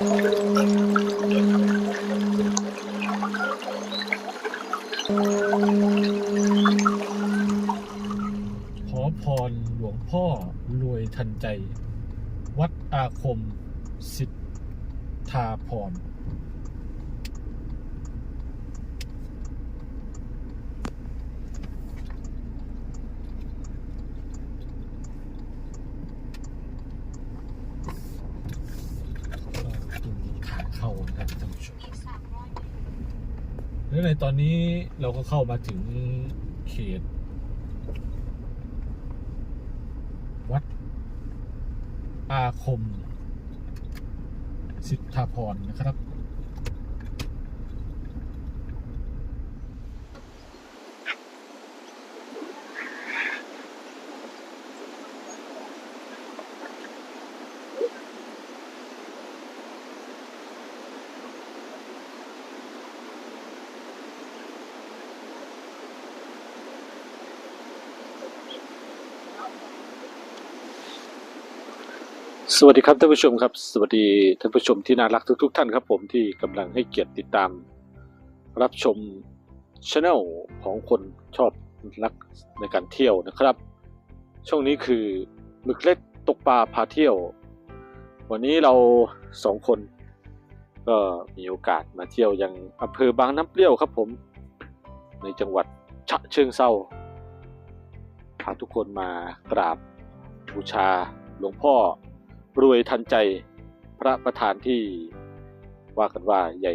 ขอพรหลวงพ่อรวยทันใจ วัดอาคมสิทธาพร ตรงนี้ทางเข้านะครับท่านผู้ชม และในตอนนี้เราก็เข้ามาถึงเขต วัด อาคม สิทธาพรนะครับ สวัสดีครับท่านผู้ชมครับ สวัสดีท่านผู้ชมที่น่ารักทุกๆทท่านครับผมที่กำลังให้เกียรติติดตาม รับชมช anel ของคนชอบรักในการเที่ยวนะครับ ช่วงนี้คือหมึกเล็กตกปลาพาเที่ยว วันนี้เราสองคนก็มีโอกาสมาเที่ยวยังอำเภอบางน้ำเปรี้ยวครับผม ในจังหวัดฉะเชิงเซาพาทุกคนมากราบบูชาหลวงพ่อ รวยทันใจพระประธานที่ว่ากันว่าใหญ่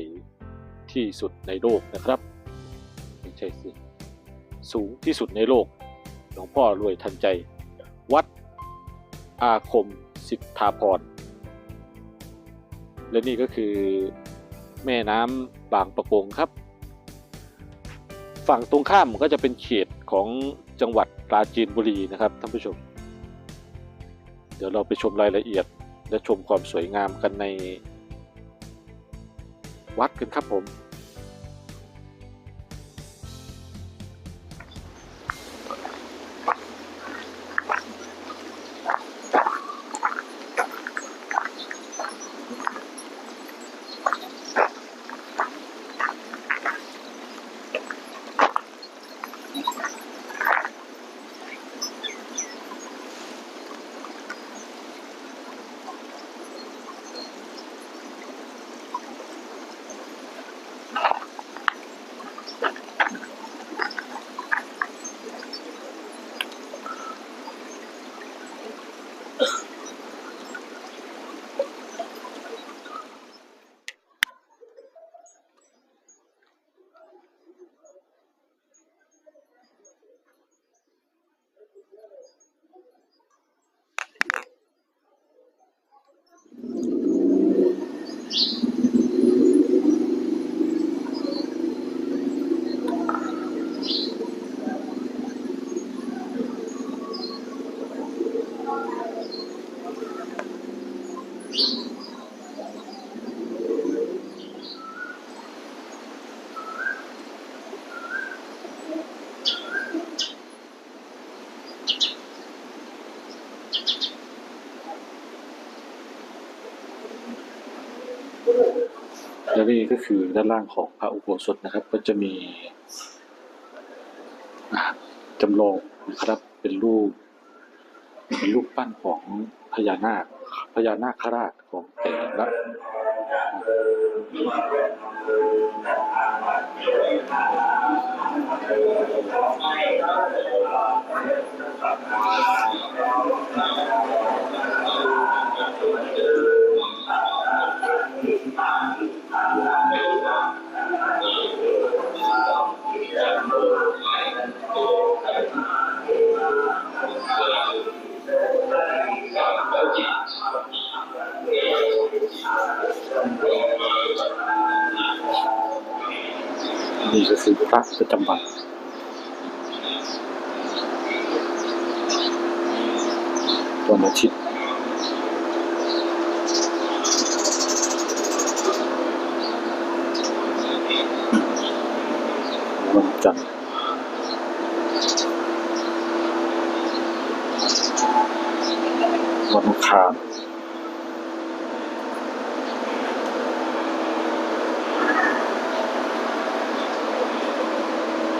ที่สุดในโลกนะครับไม่ใช่สิสูงที่สุดในโลกหลวงพ่อรวยทันใจ วัดอาคมสิทธาพรและนี่ก็คือแม่น้ำบางประกงครับ ฝั่งตรงข้ามก็จะเป็นเขตของจังหวัดปราจีนบุรีนะครับท่านผู้ชม เดี๋ยวเราไปชมรายละเอียด และชมความสวยงามกันในวัดกันครับผม และนี่ก็คือด้านล่างของพระอุโบสถนะครับ ก็จะมีจำลองนะครับเป็นรูปเป็นรูปปั้นของพญานาคพญานาคราชของแต่ละ นี่ก็คือพระประจำวันวันอาทิตย์วันจันทร์วันอังคาร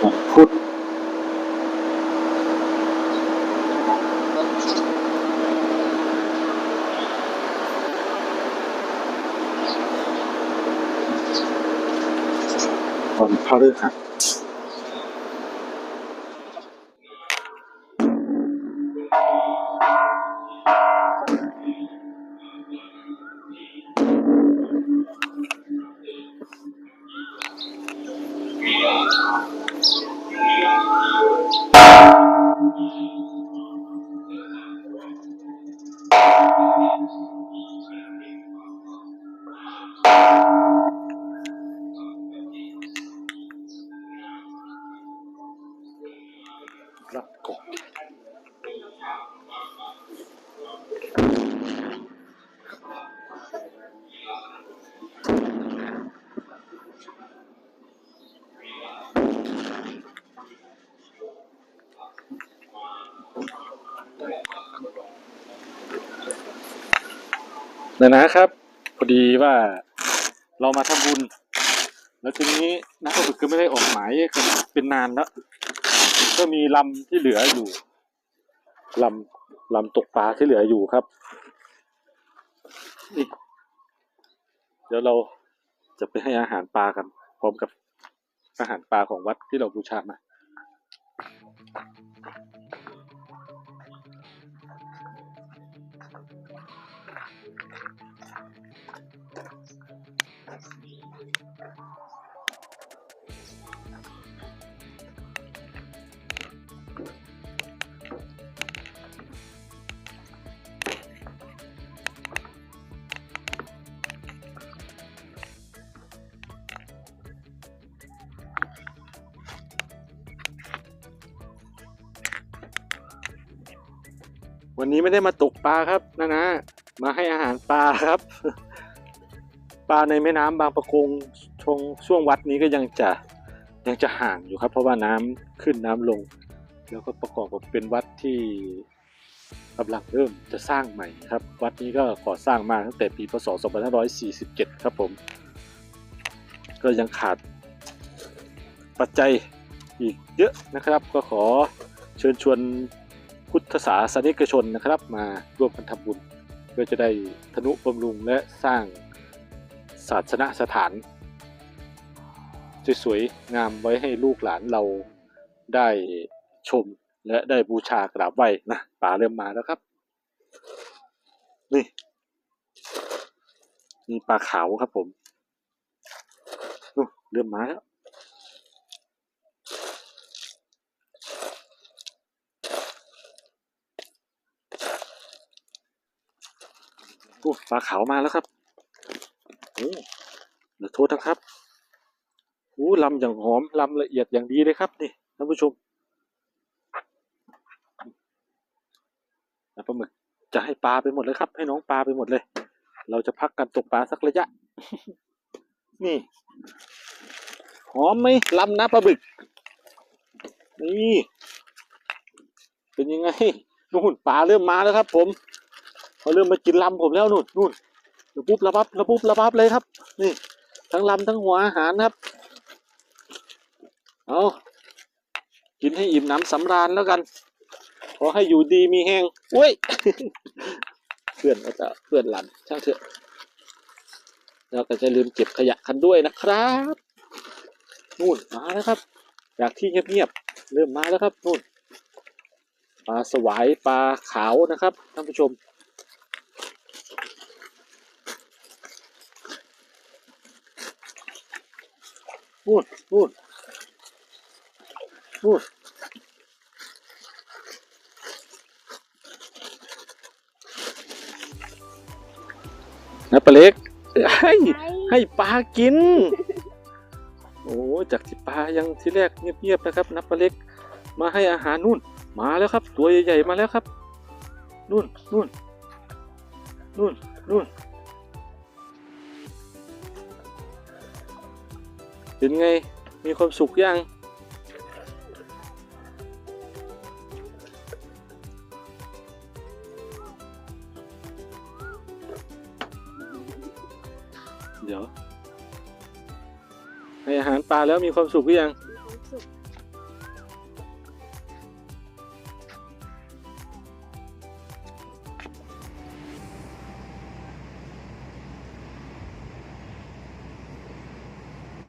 พุดวันพฤหัส นะนะครับพอดีว่าเรามาทำบุญ แล้วทีนี้นักฝึกก็ไม่ได้ออกหมายเป็นนานแล้วก็มีลำที่เหลืออยู่ลำลำตกปลาที่เหลืออยู่ครับอีกเดี๋ยวเราจะไปให้อาหารปลากัน พร้อมกับอาหารปลาของวัดที่เราบูชามา วันนี้ไม่ได้มาตกปลาครับนะนะ มาให้อาหารปลาครับ ปลาในแม่น้ำบางประกงช่วงช่วงวัดนี้ก็ยังจะยังจะห่างอยู่ครับ เพราะว่าน้ำขึ้นน้ำลง แล้วก็ประกอบกับเป็นวัดที่กำลังเริ่มจะสร้างใหม่ครับ วัดนี้ก็ก่อสร้างมาตั้งแต่ปีพศ 2547 ครับผม ก็ยังขาดปัจจัยอีกเยอะนะครับ ก็ขอเชิญชวนพุทธศาสนิกชนนะครับ มาร่วมกันทำบุญ เพื่อจะได้ทนุบำรุงและสร้างศาสนสถาน สวยๆงามไว้ให้ลูกหลานเราได้ชมและได้บูชากราบไหว้นะป่าเริ่มมาแล้วครับ นี่นี่ปลาขาวครับผมเริ่มมาแล้ว อ้ปลาขาวมาแล้วครับโอ้เดี๋ยวโทษนะครับโอ้ลำอย่างหอมลำละเอียดอย่างดีเลยครับนี่ท่านผู้ชมปลาหมึกจะให้ปลาไปหมดเลยครับ ให้น้องปลาไปหมดเลย เราจะพักกันตกปลาสักระยะ นี่หอมไหมลำนะปลาหมึก นี่ เป็นยังไงนู่นปลาเริ่มมาแล้วครับ ผม เขาเริ่มมากินลำผมแล้วนู่นนู่นระบุบระบับระบุบระบับเลยครับ นี่ ทั้งลำทั้งหัวอาหารครับ เอากินให้อิ่มน้ำสำราญแล้วกัน ขอให้อยู่ดีมีแห้งอุ้ยเพื่อนก็จะเพื่อนหลันช่างเถอะแล้วก็จะลืมเก็บขยะกันด้วยนะครับนู่นมาแล้วครับ จากที่เงียบๆเริ่มมาแล้วครับนู่นปลาสวายปลาขาวนะครับท่านผู้ชม พูดพูดพูดนะปลาเล็ก ให้ให้ปลากิน โอ้จากที่ปลายังที่แรกเงียบๆนะครับนับปลาเล็ก มาให้อาหารนู่น มาแล้วครับ ตัวใหญ่ๆมาแล้วครับ นู่นนู่นนู่นนู่น เป็นไง มีความสุขยัง เดี๋ยว ให้อาหารปลาแล้วมีความสุขหรือยัง